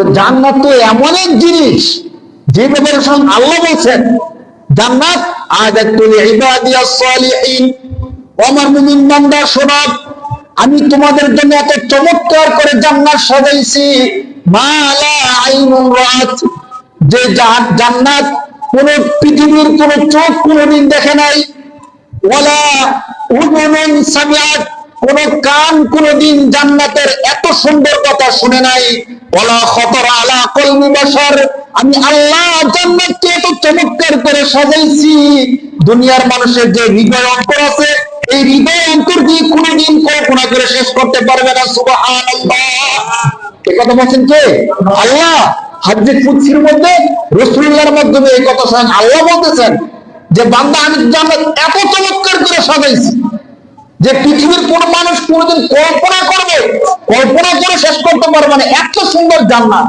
তো জান্নাত তো এমন এক জিনিস, যে ব্যাপারে স্বয়ং আল্লাহ বলছেন, জান্নাত আদাতুল ইবাদিয়াস সালিহিন আমার মুমিন বান্দা শোনো আমি তোমাদের জন্য এত চমৎকার করে জান্নাত সাজাইছি মালা আইনুন রাত যে জান্নাত কোন পৃথিবীর কোন চোখ কোনদিন দেখে নাই, ওয়ালা উযুনুন সামিআত কোন কান কোনদিন জান্নাতের এত সুন্দর কথা শুনে নাই। বাশার আমি আল্লাহ জান্নাতকে এত চমৎকার করে সাজাইছি। দুনিয়ার মানুষের যে হৃদয় অন্তর আছে, এই হৃদয় অন্তর দিয়ে কোনদিন কল্পনা করে শেষ করতে পারবে না, সুবহানাল্লাহ। এ কথা বলছেন কে? আল্লাহ। হাজ্জে কুদসির মধ্যে রসুল্লাহর মাধ্যমে এই কথা স্বয়ং আল্লাহ বলতেছেন যে, বান্দা আমি জান্নাত এত চমৎকার করে সাজাইছি। যে পৃথিবীর কোন মানুষ কোনদিন কল্পনা করবে, কল্পনা করে শেষ করতে পারবে না। এত সুন্দর জান্নাত।